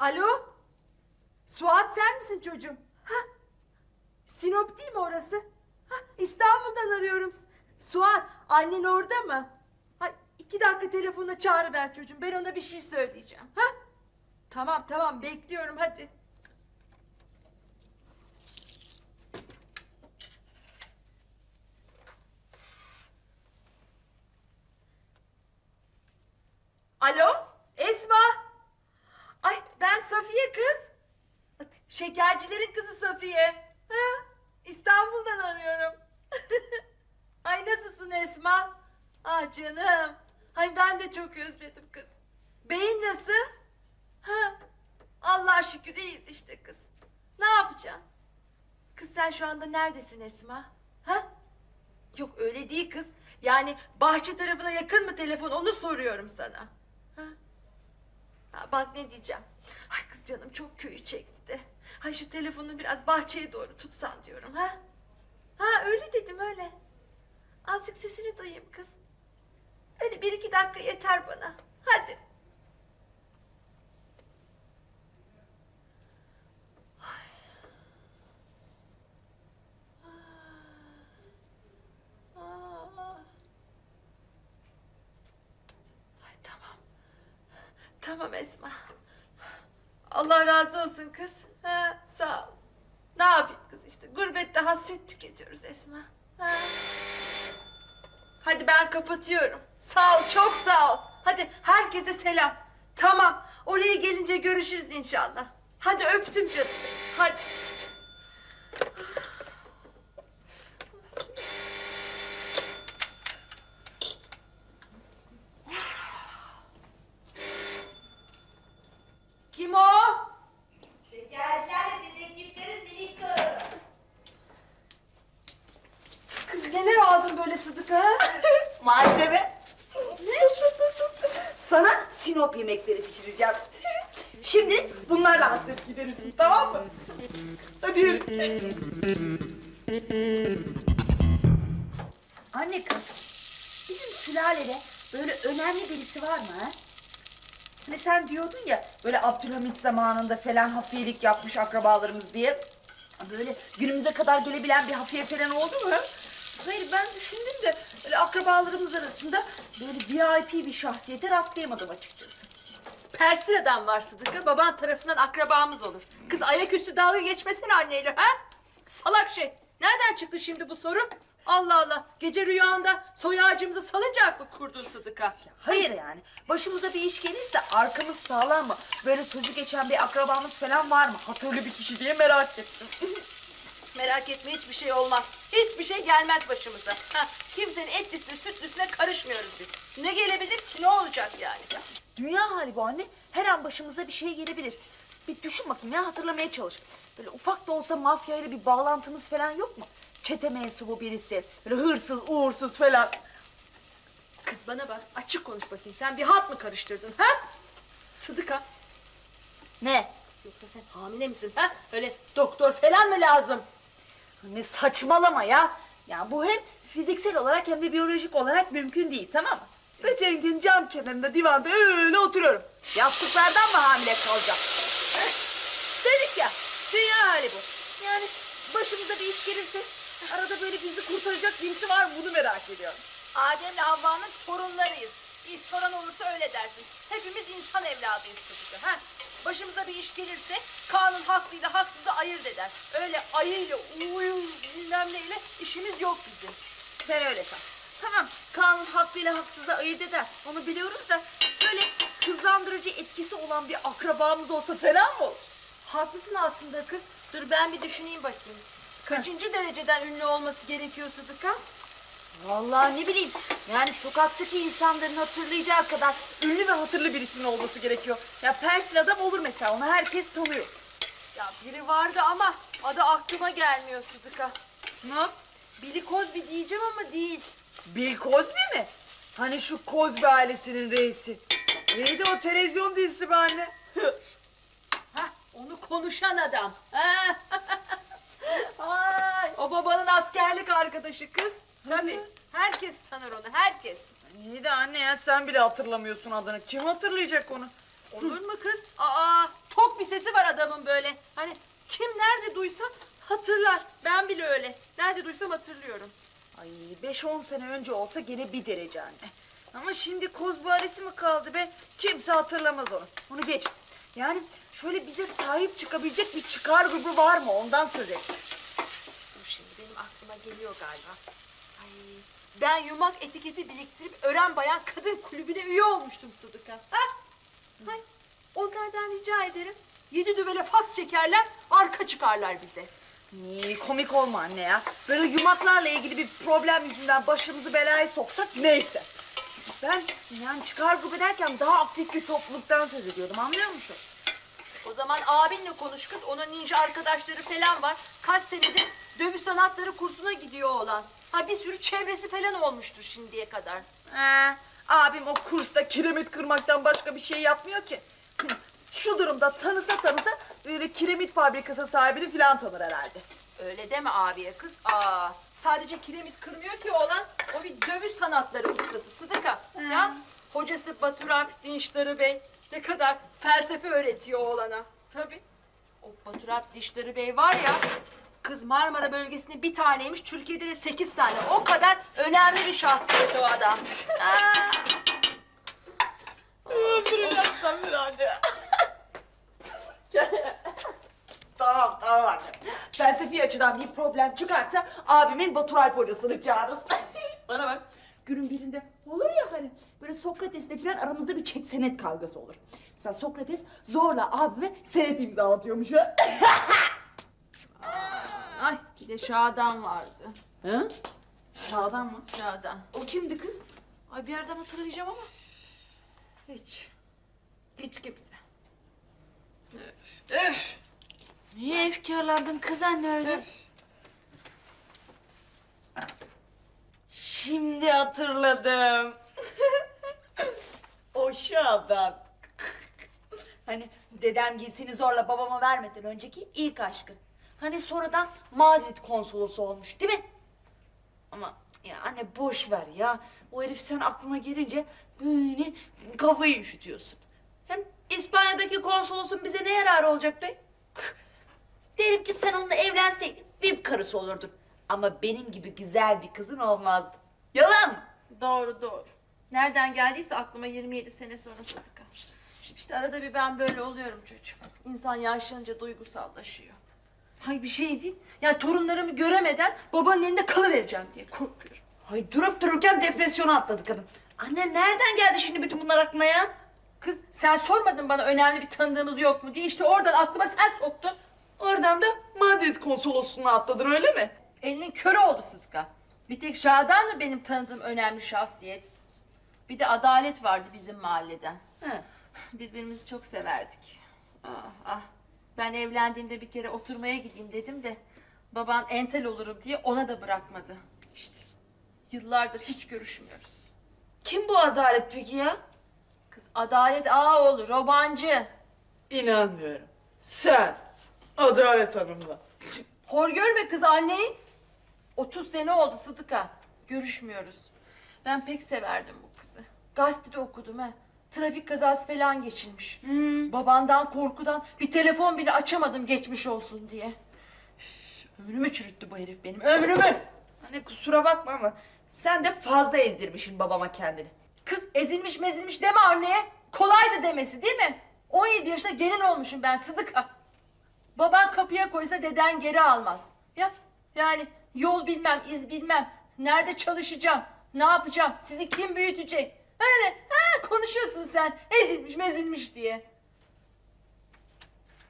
Alo? Suat sen misin çocuğum? Ha? Sinop değil mi orası? Ha, İstanbul'dan arıyorum. Suat annen orada mı? Ha, iki dakika telefonla çağırıver çocuğum. Ben ona bir şey söyleyeceğim. Ha? Tamam tamam bekliyorum hadi. Alo? Esma? Ay ben Safiye kız. Şekercilerin kızı Safiye. Ha? İstanbul'dan arıyorum. Ay nasılsın Esma? Ah canım. Ay ben de çok özledim kız. Beyin nasıl? Ha? Allah şükür iyiyiz işte kız. Ne yapacaksın? Kız sen şu anda neredesin Esma? Ha? Yok öyle değil kız. Yani bahçe tarafına yakın mı telefon onu soruyorum sana. Ha? Ha, bak ne diyeceğim. Ay kız canım çok köyü çekti de. Hay şu telefonu biraz bahçeye doğru tutsan diyorum ha. Ha öyle dedim öyle. Azıcık sesini duyayım kız. Öyle bir iki dakika yeter bana. Hadi. Tamam Esma. Allah razı olsun kız. Ha, sağ ol. Ne yapayım kız işte gurbette hasret tüketiyoruz Esma. Ha. Hadi ben kapatıyorum. Sağ ol çok sağ ol. Hadi herkese selam. Tamam oraya gelince görüşürüz inşallah. Hadi öptüm canım. Hadi. Kim o? Şekerler dedektiflerin minik kızı. Kız neler aldın böyle Sıdık'a? Malzeme. Sana Sinop yemekleri pişireceğim. Şimdi bunlarla hasret giderirsin tamam mı? Hadi yürü. Anne kız, bizim sülalede böyle önemli birisi var mı ha? Hani sen diyordun ya böyle Abdülhamit zamanında falan hafiyelik yapmış akrabalarımız diye. Böyle günümüze kadar gelebilen bir hafiye falan oldu mu? Hayır ben düşündüm de böyle akrabalarımız arasında böyle VIP bir şahsiyete rastlayamadım açıkçası. Persila'dan var Sıdık'a. Baban tarafından akrabamız olur. Kız ayaküstü dalga geçmesene anneyle ha? Salak şey. Nereden çıktı şimdi bu soru? Allah Allah. Gece rüyanda soy ağacımızı salıncak mı kurdun Sıdık'a? Hayır yani başımıza bir iş gelirse arkamız sağlam mı? Böyle sözü geçen bir akrabamız falan var mı? Hatırlı bir kişi diye merak ettim. Merak etme hiçbir şey olmaz. Hiçbir şey gelmez başımıza. Ha, kimsenin etlisine sütlüsüne karışmıyoruz biz. Ne gelebilir ki ne olacak yani? Dünya hali bu anne. Her an başımıza bir şey gelebilir. Bir düşün bakayım ya hatırlamaya çalış. Böyle ufak da olsa mafya ile bir bağlantımız falan yok mu? Çete mensubu birisi. Böyle hırsız, uğursuz falan. Kız bana bak açık konuş bakayım. Sen bir hat mı karıştırdın ha? Sıdıka Ne? yoksa sen hamile misin ha? Öyle doktor falan mı lazım? Ne saçmalama ya. Ya bu hem fiziksel olarak hem de biyolojik olarak mümkün değil tamam mı? Bütün gün cam kenarında divanda öyle oturuyorum. Yastıklardan mı hamile kalacağım? Dedik ya dünya hali bu. Yani başımıza bir iş gelirse arada böyle bizi kurtaracak birisi var mı bunu merak ediyorum. Adem'le Havva'nın torunlarıyız. Bir soran olursa öyle dersin. Hepimiz insan evladıyız Sıdıka. Ha? Başımıza bir iş gelirse kanun haklıyla haksızı ayırt eder. Öyle ayıyla uyum bilmem neyle işimiz yok bizim. Sen öyle san. Tamam kanun hakkıyla haksıza ayırt eder. Onu biliyoruz da böyle hızlandırıcı etkisi olan bir akrabamız olsa falan mı olur? Haklısın aslında kız. Dur ben bir düşüneyim bakayım. Kaçıncı dereceden ünlü olması gerekiyor Sıdıka? Vallahi ne bileyim. Yani sokaktaki insanların hatırlayacağı kadar ünlü ve hatırlı birisinin olması gerekiyor. Ya Persil adam olur mesela. Onu herkes tanıyor. Ya biri vardı ama adı aklıma gelmiyor Sıdıka. Ne? Billy Cosby diyeceğim ama değil. Bill Cosby mi? Hani şu Cosby ailesinin reisi. Neydi o televizyon dizisi be anne? Hah, onu konuşan adam. Ha? O babanın askerlik arkadaşı kız. Tabii. Herkes tanır onu, herkes. İyi de anne ya sen bile hatırlamıyorsun adını. Kim hatırlayacak onu? Olur mu kız? Aa, tok duysa hatırlar. Ben bile öyle. Nerede duysam hatırlıyorum. Ay 5-10 sene önce olsa gene bir derece anne. Ama şimdi kozbuaresi mi kaldı be? Kimse hatırlamaz onu. Onu geç. Yani şöyle bize sahip çıkabilecek bir çıkar grubu var mı? Ondan söz et. Dur şimdi benim aklıma geliyor galiba. Ay, ben yumak etiketi biriktirip ören bayan kadın kulübüne üye olmuştum Sıdıka. Ha? Hay, onlardan rica ederim. Yedi düvele faks çekerler, arka çıkarlar bize. Niye komik olma anne ya. Böyle yumaklarla ilgili bir problem yüzünden başımızı belaya soksak neyse. Ben yani çıkar grubu derken daha aktif bir topluluktan söz ediyordum anlıyor musun? O zaman abinle konuş kız. Onun ninja arkadaşları falan var. Kaç senedir dövüş sanatları kursuna gidiyor olan. Ha bir sürü çevresi falan olmuştur şimdiye kadar. He, abim o kursta kiremit kırmaktan başka bir şey yapmıyor ki. Şu durumda tanısa tanısa böyle kiremit fabrikası sahibini falan tanır herhalde. Öyle deme abiye kız. Aa, sadece kiremit kırmıyor ki oğlan. O bir dövüş sanatları ustası Sıdıka. Ya hocası Batur Alp Bey ne kadar felsefe öğretiyor oğlana. Tabii. O Batur Alp Dinçleri Bey var ya kız Marmara bölgesinde bir taneymiş. Türkiye'de de sekiz tane. O kadar önemli bir şahsiyet o adam. Aa, Fırılatsam bir anne. tamam tamam anne. Felsefi açıdan bir problem çıkarsa abimin Batur Alp hocasını çağırırız. Bana bak. Günün birinde olur ya hani böyle Sokrates'le falan aramızda bir çek senet kavgası olur. Mesela Sokrates zorla abime senet imzalatıyormuş ha. Ay bir de Şadan vardı. Hı? Şadan mı? Şadan. O kimdi kız? Ay bir yerden hatırlayacağım ama. Hiç. Hiç kimse. Öf! Niye efkarlandın kız anne öyle? Şimdi hatırladım. o Şadan. Hani dedem giysini zorla babama vermeden önceki ilk aşkın. Hani sonradan Madrid konsolosu olmuş değil mi? Ama ya anne boş ver ya. O herif sen aklına gelince böyle kafayı üşütüyorsun. Hem İspanya'daki konsolosun bize ne yararı olacak be? Derim ki sen onunla evlenseydin bir karısı olurdun. Ama benim gibi güzel bir kızın olmazdı. Yalan? Doğru doğru. Nereden geldiyse aklıma 27 sene sonra Sıdıka. İşte arada bir ben böyle oluyorum çocuğum. İnsan yaşlanınca duygusallaşıyor. Hay bir şey değil. Yani torunlarımı göremeden babanın elinde kalıvereceğim diye korkuyorum. Ay durup dururken depresyona atladı kadın. Anne nereden geldi şimdi bütün bunlar aklına ya? Kız sen sormadın bana önemli bir tanıdığımız yok mu diye işte oradan aklıma sen soktun. Oradan da Madrid konsolosluğuna atladın öyle mi? Elinin körü oldu Sıdıka. Bir tek Şadan mı benim tanıdığım önemli şahsiyet? Bir de Adalet vardı bizim mahalleden. He. Birbirimizi çok severdik. Ah, ah. Ben evlendiğimde bir kere oturmaya gideyim dedim de baban entel olurum diye ona da bırakmadı. İşte yıllardır hiç görüşmüyoruz. Kim bu adalet peki ya? Kız Adalet Ağaoğlu, robancı. İnanmıyorum. Sen Adalet Hanım'la. Hor görme kız anneyi. 30 sene oldu Sıdıka. Görüşmüyoruz. Ben pek severdim bu kızı. Gazetede okudum ha. Trafik kazası falan geçirmiş. Babandan korkudan bir telefon bile açamadım geçmiş olsun diye. Üf, Ömrümü çürüttü bu herif benim, ömrümü. Anne kusura bakma ama sen de fazla ezdirmişsin babama kendini. Kız ezilmiş mezilmiş deme anneye. Kolaydı demesi değil mi? 17 yaşında gelin olmuşum ben Sıdıka. Baban kapıya koysa deden geri almaz. Ya yani yol bilmem, iz bilmem. Nerede çalışacağım, ne yapacağım, sizi kim büyütecek? Öyle ha, konuşuyorsun sen ezilmiş mezilmiş diye.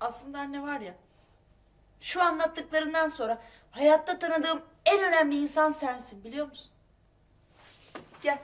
Aslında anne var ya, şu anlattıklarından sonra hayatta tanıdığım en önemli insan sensin biliyor musun? Gel,